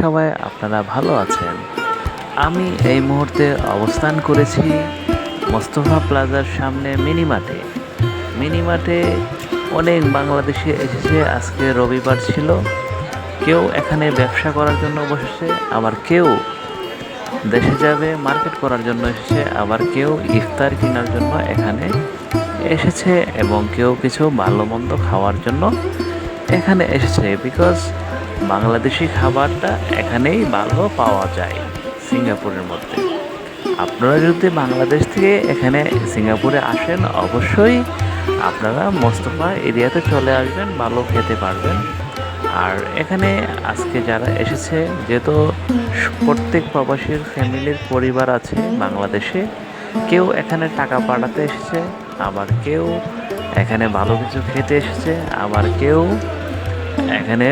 সবাই, আপনারা ভালো আছেন। আমি এই মুহূর্তে অবস্থান করেছি মোস্তফা প্লাজার সামনে মিনিমার্টে মিনিমার্টে অনেক বাংলাদেশে এসেছে, আজকে রবিবার ছিল। কেউ এখানে ব্যবসা করার জন্য বসেছে, আবার কেউ দেশে যাবে, মার্কেট করার জন্য এসেছে, আবার কেউ ইফতার কেনার জন্য এখানে এসেছে এবং কেউ কিছু ভালো মন্দ খাওয়ার জন্য এখানে এসেছে। বিকজ বাংলাদেশি খাবারটা এখানেই ভালো পাওয়া যায়, সিঙ্গাপুরের মধ্যে। আপনারা যদি বাংলাদেশ থেকে এখানে সিঙ্গাপুরে আসেন, অবশ্যই আপনারা মোস্তফা এরিয়াতে চলে আসবেন, ভালো খেতে পারবেন। আর এখানে আজকে যারা এসেছে, যেহেতু প্রত্যেক প্রবাসীর ফ্যামিলির পরিবার আছে বাংলাদেশে, কেউ এখানে টাকা পাঠাতে এসেছে, আবার কেউ এখানে ভালো কিছু খেতে এসেছে, আবার কেউ এখানে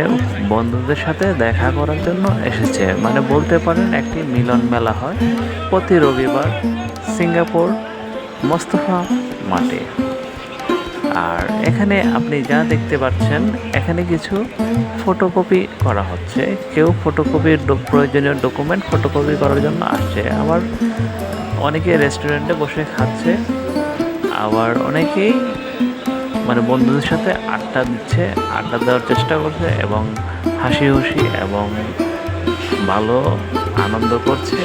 বন্ধুদের সাথে দেখা করার জন্য এসেছে। মানে বলতে পারেন একটি মিলন মেলা হয় প্রতি রবিবার সিঙ্গাপুর মোস্তফা মাঠে। আর এখানে আপনি যা দেখতে পাচ্ছেন, এখানে কিছু ফটোকপি করা হচ্ছে। কেউ ফটোকপির প্রয়োজনীয় ডকুমেন্ট ফটোকপি করার জন্য আসছে। আবার অনেকে রেস্টুরেন্টে বসে খাচ্ছে। আবার অনেকেই মানে বন্ধুদের সাথে আড্ডা দিচ্ছে, আড্ডা দেওয়ার চেষ্টা করছে এবং হাসি খুশি এবং ভালো আনন্দ করছে।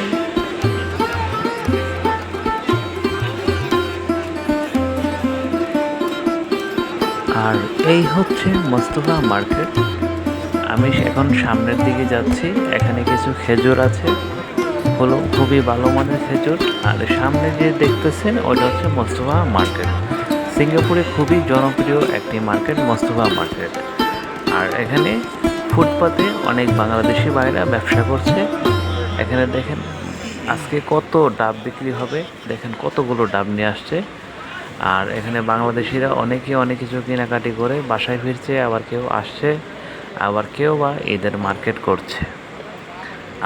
আর এই হচ্ছে মোস্তফা মার্কেট। আমি এখন সামনের দিকে যাচ্ছি, এখানে কিছু খেজুর আছে। হলো খুবই ভালো মানের খেজুর। আর সামনে যে দেখতেছেন, ওটা হচ্ছে মোস্তফা মার্কেট। সিঙ্গাপুরে খুবই জনপ্রিয় একটি মার্কেট, মোস্তফা মার্কেট। আর এখানে ফুটপাতে অনেক বাংলাদেশি ভাইরা ব্যবসা করছে। এখানে দেখেন আজকে কত ডাব বিক্রি হবে, দেখেন কতগুলো ডাব নিয়ে আসছে। আর এখানে বাংলাদেশিরা অনেকে অনেক কিছু কেনাকাটি করে, বাসায় ফিরছে, আবার কেউ আসছে, আবার কেউ বা ঈদের মার্কেট করছে।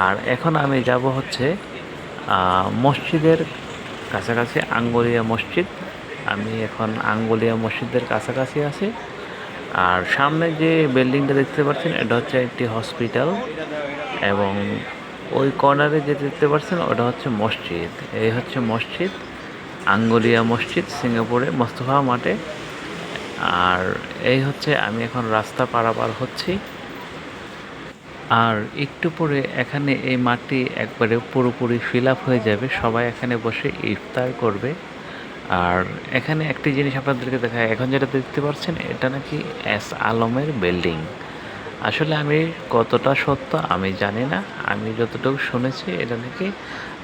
আর এখন আমি যাব হচ্ছে মসজিদের কাছাকাছি আঙ্গুলিয়া মসজিদ। আমি এখন আঙ্গুলিয়া মসজিদের কাছাকাছি আছি। আর সামনে যে বিল্ডিংটা দেখতে পাচ্ছেন, এটা হচ্ছে একটি হসপিটাল এবং ওই কর্নারে যে দেখতে পাচ্ছেন, ওটা হচ্ছে মসজিদ। এই হচ্ছে মসজিদ, আঙ্গুলিয়া মসজিদ সিঙ্গাপুরে মোস্তফা মাঠে। আর এই হচ্ছে আমি এখন রাস্তা পারাপার হচ্ছি। আর একটু পরে এখানে এই মাঠটি একবারে পুরোপুরি ফিল আপ হয়ে যাবে। সবাই এখানে বসে ইফতার করবে। আর এখানে একটি জিনিস আপনাদেরকে দেখায়। এখন যেটা দেখতে পাচ্ছেন, এটা নাকি এস আলমের বিল্ডিং। আসলে আমি কতটা সত্য আমি জানি না। আমি যতটুকু শুনেছি, এটা নাকি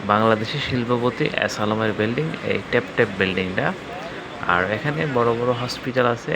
বাংলাদেশি শিল্পপতি এস আলমের বিল্ডিং, এই ট্যাপ ট্যাপ বিল্ডিংটা। আর এখানে বড় বড় হসপিটাল আছে।